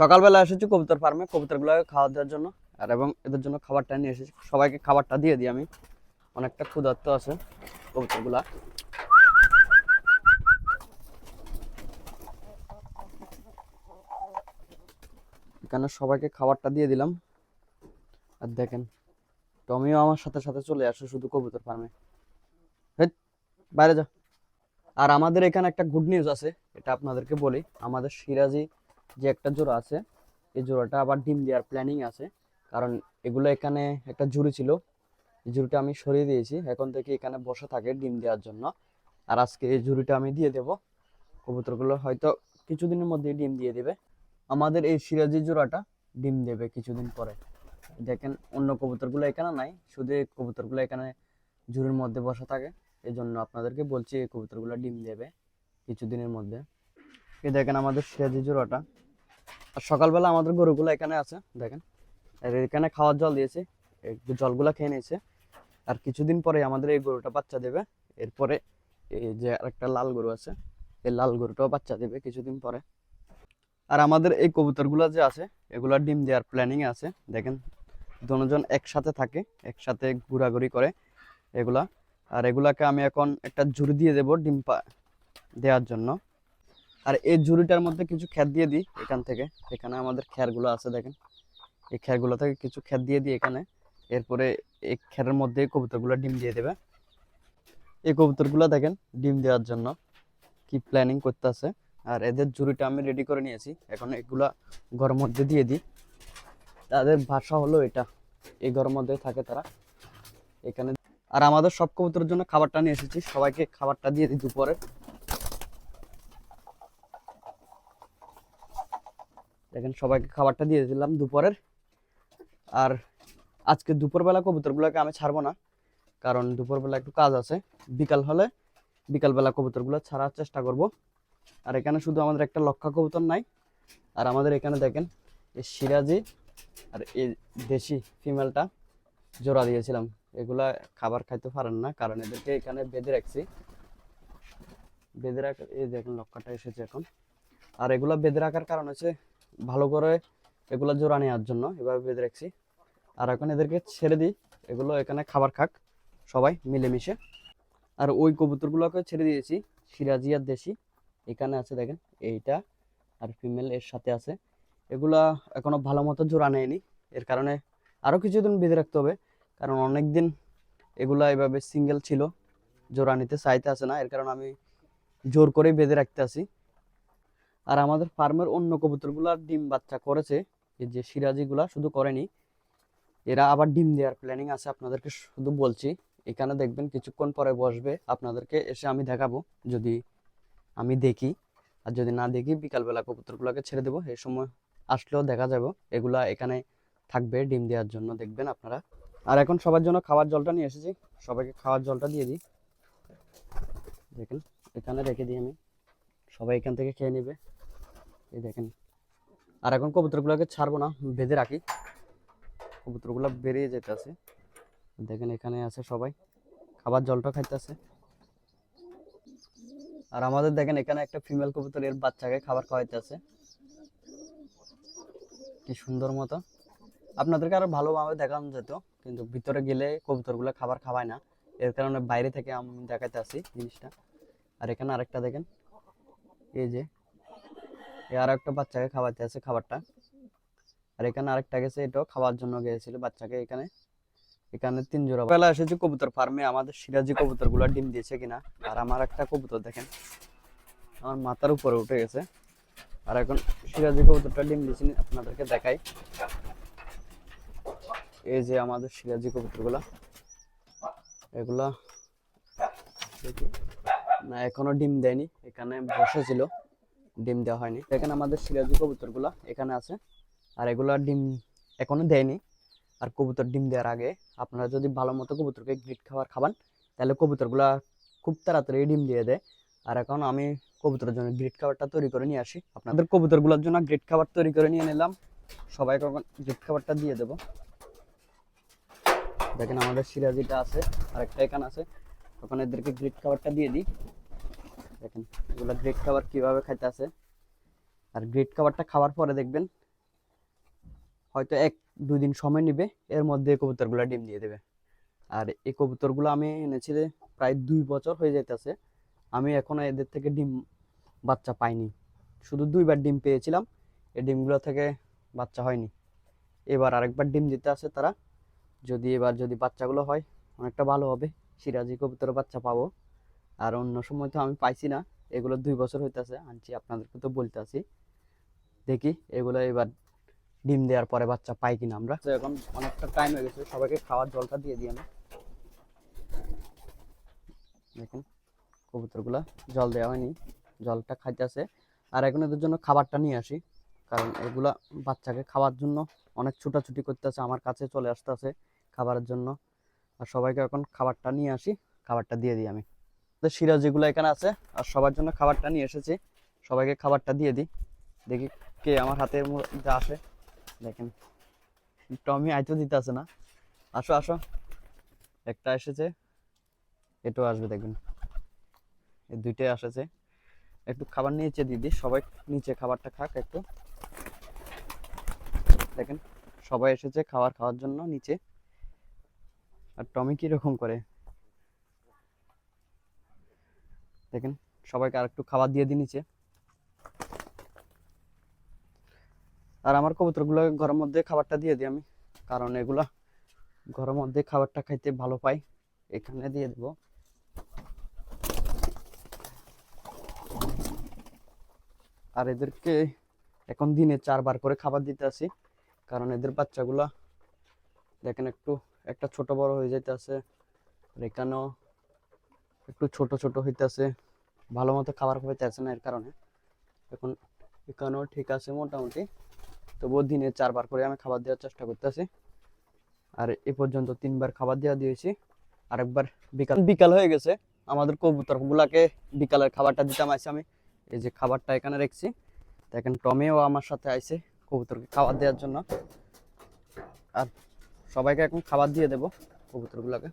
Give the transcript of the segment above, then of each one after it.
সকালবেলা এসেছি কবুতর ফার্মে কবুতরগুলোকে খাওয়া দেওয়ার জন্য। আর এবং এদের জন্য খাবারটা নিয়ে এসেছি। সবাইকে খাবারটা দিয়ে দিই আমি। অনেকটা ক্ষুধার্ত আছে কবুতরগুলা। এখানে সবাইকে খাবারটা দিয়ে দিলাম। আর দেখেন, টমিও আমার সাথে সাথে চলে আসে শুধু কবুতর ফার্মে বাইরে যা। আর আমাদের এখানে একটা গুড নিউজ আছে, এটা আপনাদেরকে বলি। আমাদের সিরাজি যে একটা জোড়া আছে, এই জোড়াটা আবার ডিম দেওয়ার প্ল্যানিং আছে। কারণ এগুলো এখানে একটা জুড়ি ছিল, এই জুড়িটা আমি সরিয়ে দিয়েছি। এখন থেকে এখানে বসে থাকে ডিম দেওয়ার জন্য। আর আজকে এই জুড়িটা আমি দিয়ে দেব। কবুতরগুলো হয়তো কিছুদিনের মধ্যে ডিম দিয়ে দেবে। আমাদের এই সিরাজি জোড়াটা ডিম দেবে কিছুদিন পরে। দেখেন, অন্য কবুতরগুলো এখানে নাই, শুধু এই কবুতরগুলো এখানে ঝুড়ির মধ্যে বসে থাকে। এই জন্য আপনাদেরকে বলছি, এই কবুতরগুলো ডিম দেবে কিছুদিনের মধ্যে। এই দেখেন আমাদের সিরাজি জোড়াটা। আর সকালবেলা আমাদের গরুগুলো এখানে আছে, দেখেন। আর এখানে খাওয়ার জল দিয়েছে একটু জলগুলো খেয়ে নিয়েছে। আর কিছুদিন পরে আমাদের এই গরুটা বাচ্চা দেবে। এরপরে এই যে আরেকটা লাল গরু আছে, এই লাল গরুটাও বাচ্চা দেবে কিছুদিন পরে। আর আমাদের এই কবুতরগুলো যে আছে, এগুলা ডিম দেওয়ার প্ল্যানিং আছে। দেখেন, দুজন একসাথে থাকে, একসাথে ঘোরাঘুরি করে এগুলা। আর এগুলাকে আমি এখন একটা ঝুড়ি দিয়ে দেবো ডিম পা দেওয়ার জন্য। আর এই ঝুড়িটার মধ্যে কিছু খ্যাত দিয়ে দিই এখান থেকে। এখানে আমাদের খ্যারগুলো আছে, দেখেন। এই খ্যারগুলো থেকে কিছু খ্যাত দিয়ে দিই এখানে। এরপরে এই খ্যারের মধ্যে কবুতরগুলো ডিম দিয়ে দেবে। এই কবুতরগুলো, দেখেন, ডিম দেওয়ার জন্য কি প্ল্যানিং করতে আছে আর এদের ঝুড়িটা আমি রেডি করে নিয়েছি। এখন এগুলা ঘরের মধ্যে দিয়ে দিই। তাদের ভাষা হলো এটা। এই ঘরের মধ্যে থাকে তারা। এখানে আর আমাদের সব কবুতরের জন্য খাবারটা নিয়ে এসেছি। সবাইকে খাবারটা দিয়ে দিই দুপুরে। দেখেন, সবাইকে খাবারটা দিয়ে দিলাম দুপুরের। আর আজকে দুপুরবেলা কবুতরগুলোকে আমি ছাড়বো না, কারণ দুপুরবেলা একটু কাজ আছে। বিকাল হলে বিকালবেলা কবুতরগুলো ছাড়ার চেষ্টা করব। আর এখানে শুধু আমাদের একটা লক্ষা কবুতর নাই, আর আমাদের এখানে দেখেন এই সিরাজি আর এই দেশি ফিমেলটা জোড়া দিয়েছিলাম। এগুলা খাবার খাইতে পারেন না, কারণ এদেরকে এখানে বেঁধে রাখছি। বেঁধে রাখার এই দেখুন লক্ষাটা এসেছে এখন। আর এগুলা বেঁধে রাখার কারণ হচ্ছে ভালো করে এগুলো জোড়া নেওয়ার জন্য, এভাবে বেঁধে রাখছি। আর এখন এদেরকে ছেড়ে দিই, এগুলো এখানে খাবার খাক, সবাই মিলেমিশে। আর ওই কবুতরগুলোকে ছেড়ে দিয়েছি, সিরাজি আর দেশি। এখানে আছে দেখেন, এইটা আর ফিমেল এর সাথে আছে। এগুলা এখনও ভালো মতো জোড়া নেয়নি, এর কারণে আরও কিছুদিন বেঁধে রাখতে হবে, কারণ অনেক দিন এগুলা এভাবে সিঙ্গেল ছিল, জোড়া নিতে চাইতে আসে না, এর কারণে আমি জোর করে বেঁধে রাখতে আসি। আর আমাদের ফার্মের অন্য কবুতরগুলা ডিম বাচ্চা করেছে। এই যে সিরাজিগুলা শুধু করেনি, এরা আবার ডিম দেওয়ার প্ল্যানিং আছে আপনাদেরকে শুধু বলছি। এখানে দেখবেন কিছুক্ষণ পরে বসবে, আপনাদেরকে এসে আমি দেখাবো। যদি আমি দেখি, আর যদি না দেখি, বিকালবেলা কবুতরগুলোকে ছেড়ে দেবো। এই সময় আসলেও দেখা যাবে, এগুলা এখানে থাকবে ডিম দেওয়ার জন্য, দেখবেন আপনারা। আর এখন সবার জন্য খাবার জলটা নিয়ে এসেছি। সবাইকে খাওয়ার জলটা দিয়ে দিই। দেখেন, এখানে রেখে দিই আমি। সবাই এখান থেকে খেয়ে নেবে। এই দেখেন। আর এখন কবুতরগুলোকে ছাড়বো না, বেঁধে রাখি। কবুতরগুলো বেরিয়ে যেতে আছে দেখেন এখানে আছে সবাই। খাবার জলটা খাইতেছে। আর আমাদের দেখেন এখানে একটা ফিমেল কবুতর, এর বাচ্চাকে খাবার খাওয়াইতে আছে কি সুন্দর মতো। আপনাদেরকে আরও ভালোভাবে দেখানো যেত, কিন্তু ভিতরে গেলে কবুতরগুলো খাবার খাওয়ায় না। এর কারণে বাইরে থেকে আমি দেখাতে আসি জিনিসটা। আর এখানে আরেকটা দেখেন। এই যে আর একটা বাচ্চাকে খাওয়াতে আছে খাবারটা। আর এখানে আরেকটা গেছে, এটাও খাওয়ার জন্য গিয়েছিল বাচ্চাকে এখানে। এখানে তিন জোড়া বেলা এসেছি কবুতর ফার্মে আমাদের সিরাজি কবুতরগুলা ডিম দিয়েছে কিনা। আর আমার একটা কবুতর দেখেন, আমার মাথার উপরে উঠে গেছে। আর এখন সিরাজি কবুতরটা ডিম দিয়েছি, আপনাদেরকে দেখাই। এই যে আমাদের সিরাজি কবুতরগুলা, এগুলা না, এখনও ডিম দেয়নি, এখানে বসেছিল। ডিম দেওয়া হয়নি। দেখেন আমাদের সিরাজি কবুতরগুলা এখানে আছে। আর এগুলা ডিম এখনও দেয়নি। আর কবুতর ডিম দেওয়ার আগে আপনারা যদি ভালো মতো কবুতরকে গ্রিট খাবার খাবান, তাহলে কবুতরগুলা খুব তাড়াতাড়ি ডিম দিয়ে দেয়। আর এখন আমি কবুতরের জন্য গ্রিট খাবারটা তৈরি করে নিয়ে আসি। আপনাদের কবুতরগুলোর জন্য গ্রিট খাবার তৈরি করে নিয়ে নিলাম। সবাইকে এখন গ্রিট খাবারটা দিয়ে দেবো। দেখেন আমাদের সিরাজিটা আছে আর একটা এখানে আছে। তখন এদেরকে গ্রিট খাবারটা দিয়ে দিই। দেখেন, এগুলা গ্রিট খাবার কীভাবে খাইতে আছে আর গ্রিট খাবারটা খাওয়ার পরে দেখবেন, হয়তো এক, দুই দিন সময় নেবে, এর মধ্যে কবুতরগুলো ডিম দিয়ে দেবে। আর এই কবুতরগুলো আমি এনেছি প্রায় দুই বছর হয়ে যাইতেছে, আমি এখনও এদের থেকে ডিম বাচ্চা পাইনি। শুধু দুইবার ডিম পেয়েছিলাম, এই ডিমগুলো থেকে বাচ্চা হয়নি। এবার আরেকবার ডিম দিতে আসে তারা, যদি এবার যদি বাচ্চাগুলো হয়, অনেকটা ভালো হবে, সিরাজি কবুতরের বাচ্চা পাবো। আর অন্য সময় তো আমি পাইছি না। এগুলো দুই বছর হইতেছে, আনছি, আপনাদেরকে তো বলতে আছি দেখি, এগুলো এবার ডিম দেওয়ার পরে বাচ্চা পাই কিনা আমরা। তো এখন অনেকটা টাইম হয়ে গেছে, সবাইকে খাওয়ার জলটা দিয়ে দিই আমি। দেখুন, কবুতরগুলা জল দেওয়া হয়নি, জলটা খাইতেছে। আর এখন এদের জন্য খাবারটা নিয়ে আসি, কারণ এগুলা বাচ্চাকে খাওয়ার জন্য অনেক ছুটাছুটি করতেছে, আমার কাছে চলে আসতেছে খাবারের জন্য। আর সবাইকে এখন খাবারটা নিয়ে আসি, খাবারটা দিয়ে দিই আমি। তো সিরাজ যেগুলো এখানে আছে, আর সবার জন্য খাবারটা নিয়ে এসেছি। সবাইকে খাবারটা দিয়ে দিই। দেখি কে আমার হাতের মধ্যে আসে। দেখেন, টমি আইতো দিতে আসে না। আসো আসো। একটা এসেছে এটাও আসবে দেখবেন এই দুইটাই এসেছে একটু খাবার নিচে দিদি সবাই নিচে খাবারটা খাক একটু। দেখেন, সবাই এসেছে খাবার খাওয়ার জন্য নিচে। আর টমি কীরকম করে? দেখেন, সবাইকে আর একটু খাবার দিয়ে দিই নিচে। আর আমার কবুতরগুলো ঘরের মধ্যে খাবারটা দিয়ে দিই আমি, কারণ এগুলা ঘরের মধ্যে খাবারটা খাইতে ভালো পাই, এখানে দিয়ে দেবো। আর এদেরকে এখন দিনে চারবার করে খাবার দিতে আসি, কারণ এদের বাচ্চাগুলা দেখেন একটু, একটা ছোট বড় হয়ে যাইতেছে, আর এখানেও একটু ছোট ছোট হইতেছে। ভালো মতো খাবার খাইতেছে না এর কারণে। এখন এখানেও ঠিক আছে মোটামুটি। তবুও দিনে চারবার করে আমি খাবার দেওয়ার চেষ্টা করতেছি। আর এ পর্যন্ত তিনবার খাবার দেওয়া দিয়েছি। আরেকবার বিকাল বিকাল হয়ে গেছে। আমাদের কবুতর গুলাকে বিকালের খাবারটা দিতাম আইসি আমি। এই যে খাবারটা এখানে রেখেছি। দেখেন টমেও আমার সাথে আইছে কবুতরকে খাবার দেওয়ার জন্য। আর সবাইকে এখন খাবার দিয়ে দেবো কবুতরগুলোকে।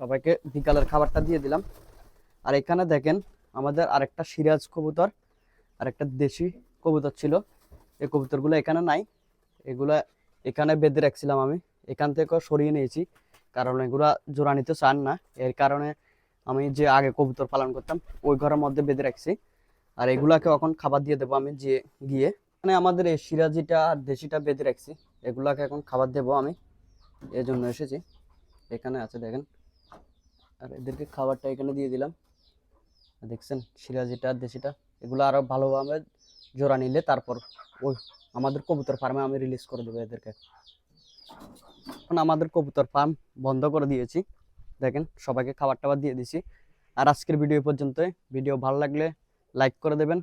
সবাইকে বিকালের খাবারটা দিয়ে দিলাম। আর এখানে দেখেন আমাদের আরেকটা সিরাজ কবুতর আর একটা দেশি কবুতর ছিল। এই কবুতরগুলো এখানে নাই। এগুলো এখানে বেঁধে রাখছিলাম আমি। এখান থেকেও সরিয়ে নিয়েছি। কারণ এগুলা জোড়া নিতে চান না। এর কারণে আমি যে আগে কবুতর পালন করতাম, ওই ঘরের মধ্যে বেঁধে রাখছি। আর এগুলাকে এখন খাবার দিয়ে দেবো আমি যে গিয়ে। মানে আমাদের এই সিরাজিটা আর দেশিটা বেঁধে রাখছি। এগুলাকে এখন খাবার দেবো আমি। এই জন্য এসেছি। এখানে আছে দেখেন। আর এদেরকে খাবারটা এখানে দিয়ে দিলাম। দেখছেন সিরাজিটা দেশিটা এগুলো আরও ভালোভাবে জোড়া নিলে তারপর ওই আমাদের কবুতর ফার্মে আমি রিলিজ করে দেবো এদেরকে। এখন আমাদের কবুতর ফার্ম বন্ধ করে দিয়েছি। দেখেন, সবাইকে খাবার টাবার দিয়ে দিছি। আর আজকের ভিডিও পর্যন্ত ভিডিও ভালো লাগলে লাইক করে দেবেন।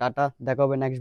টাটা, দেখা হবে নেক্সট